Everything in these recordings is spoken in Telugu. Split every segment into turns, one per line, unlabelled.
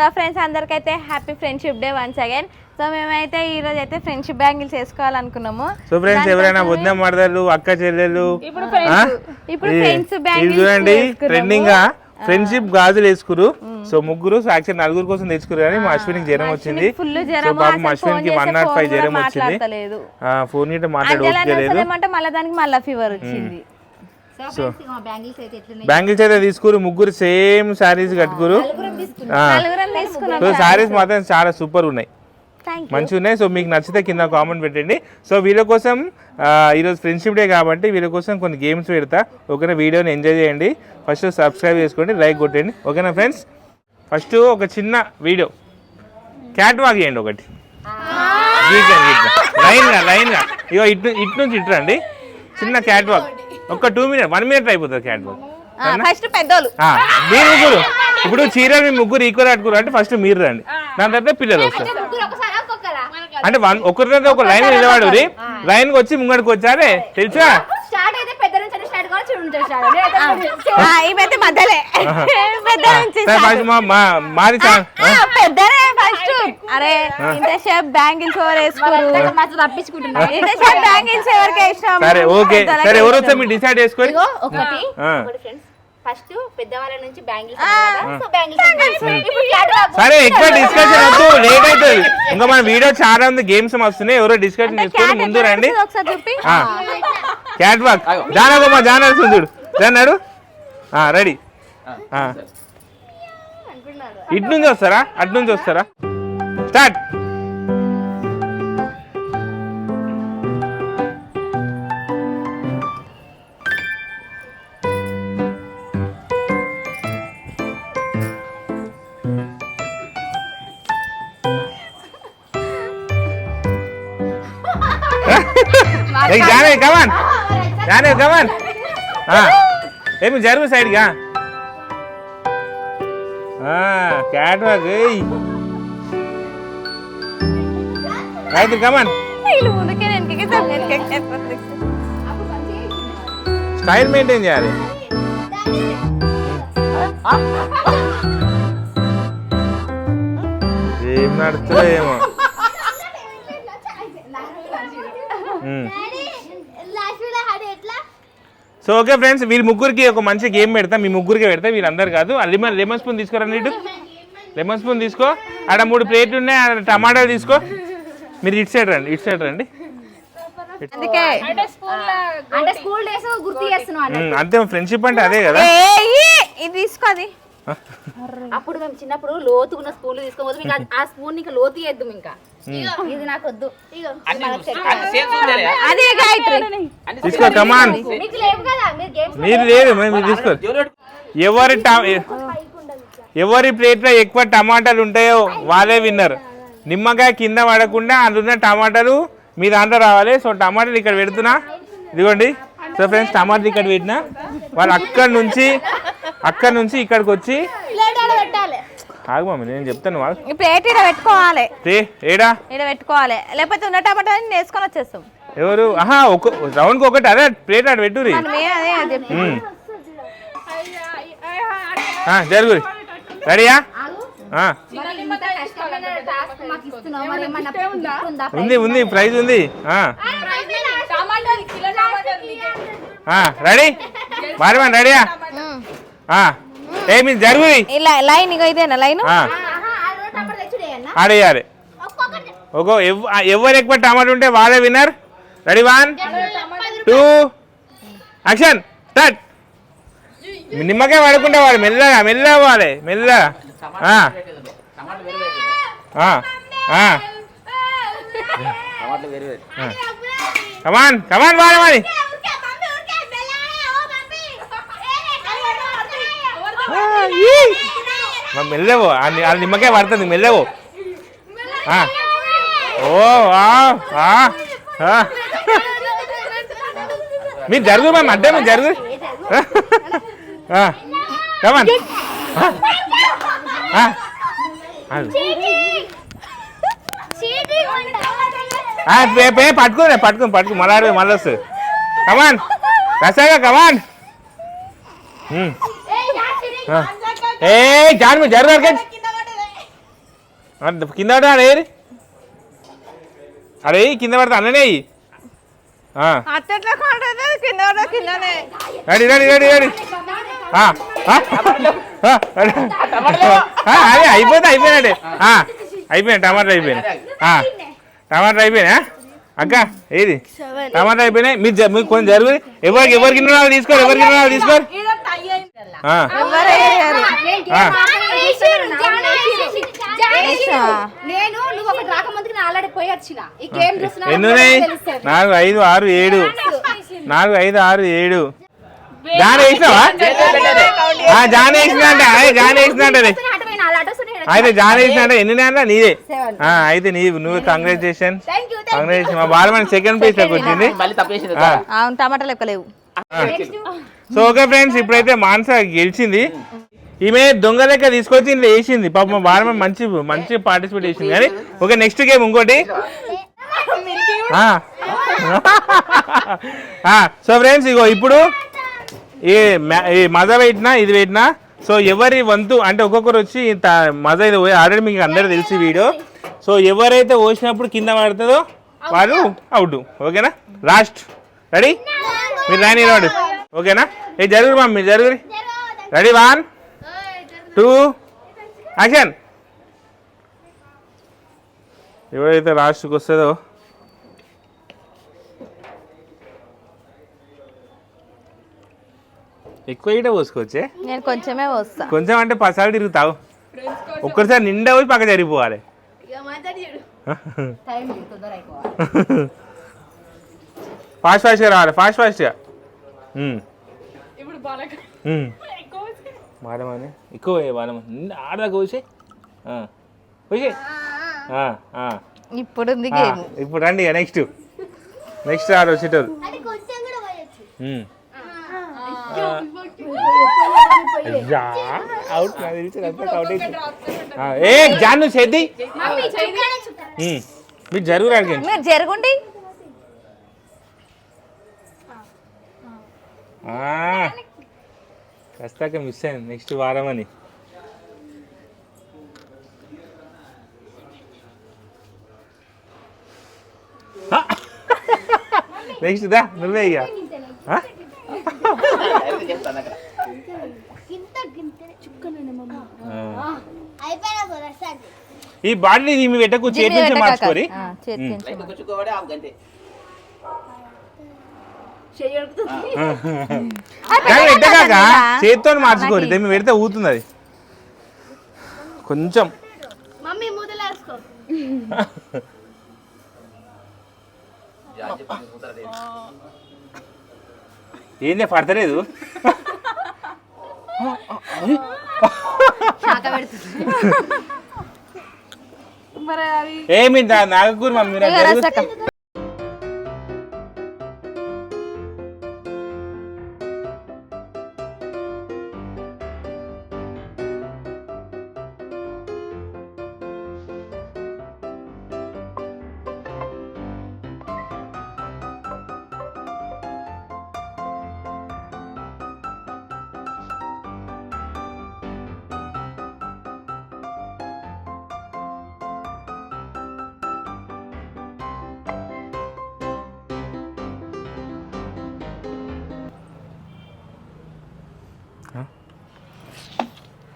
So friends అందరికైతే happy friendship day once again. So మేమైతే ఈ రోజు అయితే ఫ్రెండ్షిప్ బ్యాంగిల్స్ వేసుకోవాలనుకున్నాము.
సో ఫ్రెండ్స్ ఎవరైనా వద్ద మరదలు అక్క చెల్లెలు?
ఇప్పుడు ఫ్రెండ్స్ బ్యాంగిల్స్
చూడండి ట్రెండింగ్గా ఫ్రెండ్షిప్ గాజులు వేసుకురు. సో ముగ్గురు సో యాక్చువల్ నలుగురు కోసం తెచ్చుకురు కానీ మా అశ్వినికి జ్వరం వచ్చింది.
ఫుల్
సో
జ్వరం
పాపం అశ్వినికి వన్ నాట్ ఫైవ్ జ్వరం వచ్చింది.
మాట్లాడతలేదు.
ఆ, ఫోన్ గిట్ట మాట్లాడి
అంజలి
ఓపిక లేదు.
ఏమంటే మళ్ళీ దానికి మళ్ళీ ఫీవర్ వచ్చింది.
సో బ్యాంగిల్స్ అయితే తీసుకురు ముగ్గురు సేమ్ శారీస్ కట్టుకురు. సో శారీస్ మాత్రం చాలా సూపర్ ఉన్నాయి. మంచిగా ఉన్నాయి. సో మీకు నచ్చితే కింద కామెంట్ పెట్టండి. సో వీళ్ళ కోసం ఈరోజు ఫ్రెండ్షిప్ డే కాబట్టి వీళ్ళ కోసం కొన్ని గేమ్స్ పెడతా. ఓకేనా వీడియోని ఎంజాయ్ చేయండి. ఫస్ట్ సబ్స్క్రైబ్ చేసుకోండి లైక్ కొట్టండి. ఓకేనా ఫ్రెండ్స్ ఫస్ట్ ఒక చిన్న వీడియో క్యాట్ వాక్ చేయండి ఒకటి. లైన్గా లైన్గా ఇగో ఇటు ఇటు నుంచి ఇటు రండి. చిన్న క్యాట్ వాక్ ఒక టూ మినిట్ వన్ మినిట్ అయిపోతుంది క్యాట్ వాక్
ఫస్ట్ పెద్దోళ్ళు.
మీరు ముగ్గురు ఇప్పుడు చీర మీ ముగ్గురు ఈక్వల్ కట్టుకురు అంటే ఫస్ట్ మీరు రండి. దాని తర్వాత పిల్లలు వస్తారు. అంటే వన్ ఒకరి తర్వాత ఒక లైన్ నిలబడు లైన్ వచ్చి ముంగడికి వచ్చారే? తెలుసా?
స్టార్ట్ అయితే పెద్ద
అరే ఇంతసేపు బ్యాంగిల్స్ ఎవరు వేసుకోరు.
మాత్రం తప్పించుకుంటున్నా.
ఇంతసేపు బ్యాంగిల్స్ ఎవరికి వేసినాం
సరే ఓకే. సరే ఎవరు వస్తే మీరు డిసైడ్ చేసుకొని
ఇగో ఒకటి.
ఆ.
ఒకటి ఫ్రెండ్స్ ఫస్ట్ పెద్దవాళ్ళ నుంచి బ్యాంగిల్స్ సో బ్యాంగిల్స్ ఇప్పుడు క్యాటలాగ్
సరే ఎక్కువ డిస్కషన్ వద్దు లేట్ అవుతుంది. ఇంకా మన వీడియో చాలా ఉంది గేమ్స్ వస్తున్నాయి ఎవరో డిస్కషన్ చేసుకొని ముందు రండి.
ఒకసారి చూపి.
క్యాట్ వాక్ జానగమ్మ జాన చూడు. జానాడు రెడీ ఇటు నుంచి వస్తారా? అటు నుంచి వస్తారా? స్టార్ట్ జానే కమాన్ జానే కమాన్ ఏమి జరుగు సైడ్గా క్యాట్ వాక్ రైట్ కమాన్
వీళ్ళు ముందుకే వెనకకి వెనకకి
స్టైల్ మెయింటైన్ చేయాలి. ఏం నడుతుందో ఏమో. సో ఓకే ఫ్రెండ్స్ వీళ్ళ ముగ్గురికి ఒక మంచి గేమ్ పెడతా. మీ ముగ్గురికి పెడతా వీళ్ళందరూ కాదు. లెమన్ లెమన్ స్పూన్ తీసుకురండి ఇటు లెమన్ స్పూన్ తీసుకో. ఆడ మూడు ప్లేట్లు ఉన్నాయి ఆడ టమాటాలు తీసుకో. మీరు ఇటు సైడ్ రండి ఇటు సైడ్ రండి.
అందుకే.
అంటే స్కూల్ డేస్ గుర్తు చేస్తున్నాం అన్న
ఉమ్, అంతే ఫ్రెండ్షిప్ అంటే అదే కదా.
ఏయ్, ఇది తీసుకో అది.
అప్పుడు మేము చిన్నప్పుడు లోతుకున్న స్పూన్ తీసుకోవద్దు మీకు ఆ- స్పూన్ ఇంకా లోతు చేద్దాం ఇంకా. ఇది నాకు వద్దు.
అదే
తీసుకో కమాన్
మీకు లేవు కదా మీరు గేమ్స్
మీరు లేదు తీసుకో. ఎవరి ట- ఎవరి ప్లేట్లో ఎక్కువ టమాటాలు ఉంటాయో వాళ్ళే విన్నర్. నిమ్మకాయ కింద పడకుండా అందున్న టమాటాలు మీ దాంట్లో రావాలి. సో టమాటాలు ఇక్కడ పెడుతున్నా. ఇదిగోండి. సో ఫ్రెండ్స్ టమాటాలు ఇక్కడ పెట్టినా. వాళ్ళు అక్కడి నుంచి అక్కడి నుంచి ఇక్కడికి వచ్చి ఆగు మమ్మీ నేను చెప్తాను వాళ్ళు.
ఈ ప్లేట్ ఇక్కడ పెట్టుకోవాలి.
రే ఏడా?
ఇక్కడ పెట్టుకోవాలి. లేకపోతే ఉన్న టమాటా వేసుకొని వచ్చేస్తాం.
ఎవరు? ఆహా ఒక రౌండ్కి ఒకటి అదే ప్లేట్ అటు పెట్టురి జరుగు రెడీయా
ఉందా
ఉంది ప్రైజ్ ఉంది. రెడీ? బారమన్ రెడీయా? ఆ, ఏ మీరు జరుగు
ఇలా లైన్ ఇదేనా లైన్?
ఆడేయాలి. ఆ, ఎవరు ఎక్కువ టమాటా ఉంటే వాళ్ళే winner? Ready one two action start. నిమ్మకాయ పడకుండా వాళ్ళు మెల్లగా మెల్లగా పోవాలి మెల్లగా. ఆ. కమాన్ కమాన్ బాలమని మెల్లవో ఆ నిమ్మకాయ పడుతుంది మెల్లవో ఓ ఆ, మీరు జరుగు మేము అడ్డా మీరు జరుగు. కమాన్ పే పే పట్టుకునే పట్టుకుని పట్టుకు మళ్ళీ మళ్ళీ వస్తుంది కమాన్ రసాగా కమాన్ ఏ జాన్ మీరు జరుగు అంత కింద పడతా అడే అడే కింద పడతా అన్ననే
అట్లా కాడదు కింద కిందనే.
Ready ready ready ready. ఆ, ఆ, ఆ, రెడీ. ఆ, అదే అయిపోతే అయిపోయినట్టే. ఆ, అయిపోయినాయి టమాటా అయిపోయినాయి. ఆ, టమాటా అయిపోయినా అక్క ఏది? టమాటా అయిపోయినాయి మీరు మీరు కొంచెం జరుగు. ఎవరికి ఎవరికి తీసుకోరు ఎవరికి తీసుకోరు.
నేను నేను ఆల్రెడీ పోయి వచ్చిన ఈ గేమ్ చూసిన
ఎన్ని ఉన్నాయి? నాలుగు ఐదు ఆరు ఏడు. నాలుగు ఐదు ఆరు ఏడు. జాన్ వేసినావా? జాన్ జాన్. అయితే జాన్ వేసిన అంటే ఎన్ని అంటే నీదే. ఆ, అయితే నీ నువ్వు కంగ్రాచులేషన్. కంగ్రాచులేషన్ మా బాలమని సెకండ్ ప్లేస్లోకి వచ్చింది
మళ్ళీ తప్పేసింది
ఆ,
అవును టమాటాలు ఎక్కలేవు
సో ఓకే ఫ్రెండ్స్ ఇప్పుడైతే మానస గెలిచింది. ఈమె దొంగ లెక్క తీసుకొచ్చి ఇంట్లో వేసింది. పాప మా మంచి మంచి పార్టిసిపేట్ చేసింది. కానీ ఓకే నెక్స్ట్ గేమ్ ఇంకోటి. సో ఫ్రెండ్స్ ఇగో ఇప్పుడు ఈ మ్యా- ఈ మజా పెట్టినా ఇది పెట్టినా సో ఎవరి వంతు అంటే ఒక్కొక్కరు వచ్చి మజా ఇది ఆల్రెడీ మీకు అందరూ తెలిసి వీడియో. సో ఎవరైతే పోసినప్పుడు కింద పడుతుందో వారు అవుట్. ఓకేనా? లాస్ట్ రెడీ మీరు రాని రాడు ఓకేనా? ఏ జరుగురు మా మీరు జరుగురి. Ready one two action. ఎవరైతే లాస్ట్కి వస్తుందో ఎక్కువ ఇటే పోసుకోవచ్చే?
నేను కొంచెమే వస్తా
కొంచెం అంటే పసాలు తిరుగుతావు. ఒక్కసారి నిండా పోయి పక్క జరిగిపోవాలి. ఫాస్ట్ ఫాస్ట్గా రావాలి ఫాస్ట్ ఫాస్ట్గా బాలమని ఎక్కువ బాలమని ఆడదాకా పోసే పోసే
ఇప్పుడు
ఇప్పుడు రండి నెక్స్ట్. నెక్స్ట్ ఆడ వచ్చేటోరు ఉమ్. అవుట్. ఆ, ఏ జాను చేద్ది మీరు జరుగు అడిగండి
మీరు జరుగుండి.
కస్తాక మిస్ అయింది నెక్స్ట్ వారం అని నెక్స్ట్ దా నువ్వే ఇక. ఈ బాడీ పెట్టకు చేతి మార్చుకోరి
ఆ, చేతి
ఉమ్.
నుంచి
కూర్చుకోవడే ఆ గంటే
చెయ్యి అడుగుతుంది.
కానీ పెట్టగాక చేతితో మార్చుకోరి దీన్ని పెడితే ఊతుంది అది. కొంచెం.
మమ్మీ ముదలేసుకో
ఏంది పడతలేదు? ఏమి నాగకూరు మమ్మీ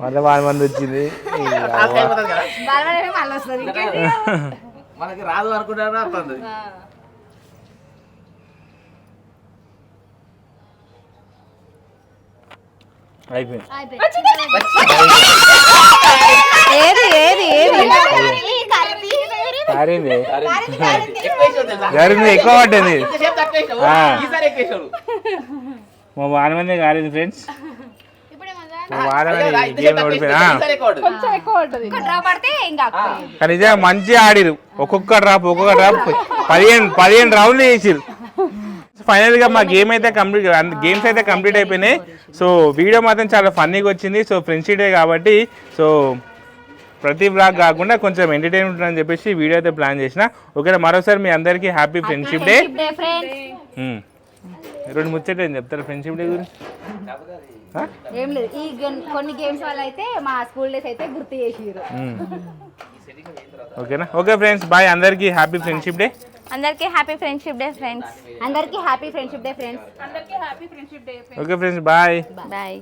మళ్ళీ వాళ్ళ మంది వచ్చింది.
మనకి రాదు అనుకుంటారా వస్తుంది.
అయిపోయింది.
ఏది ఏది ఏది?
సారింది
ఎక్కువ వేసావు.
మా వారమంది కాలేదు ఫ్రెండ్స్ కానీ నిజంగా మంచిగా ఆడిరు. ఒక్కొక్క డ్రాప్ ఒక్కొక్క డ్రాప్ పదిహేను పదిహేను రౌండ్లు చేసిరు ఫైనల్గా మా గేమ్ అయితే కంప్లీట్ గేమ్స్ అయితే కంప్లీట్ అయిపోయినాయి. సో వీడియో మాత్రం చాలా ఫన్నీగా వచ్చింది. సో ఫ్రెండ్షిప్ డే కాబట్టి సో ప్రతి బ్లాగ్ కాకుండా కొంచెం ఎంటర్టైన్మెంట్ అని చెప్పేసి వీడియో అయితే ప్లాన్ చేసిన. ఓకే మరోసారి మీ అందరికీ హ్యాపీ ఫ్రెండ్షిప్ డే. రెండు ముచ్చట ఏం చెప్తారు ఫ్రెండ్షిప్ డే గురించి?
ఏం లేదు. ఈ కొన్ని గేమ్స్ వల్ల అయితే మా స్కూల్ డేస్ అయితే గుర్తు చేసిరు
ఓకేనా? ఓకే ఫ్రెండ్స్ బాయ్ అందరికీ హ్యాపీ ఫ్రెండ్షిప్ డే
అందరికీ హ్యాపీ ఫ్రెండ్షిప్ డే ఫ్రెండ్స్
అందరికీ హ్యాపీ ఫ్రెండ్షిప్ డే ఫ్రెండ్స్ అందరికీ happy friendship day
okay friends bye
bye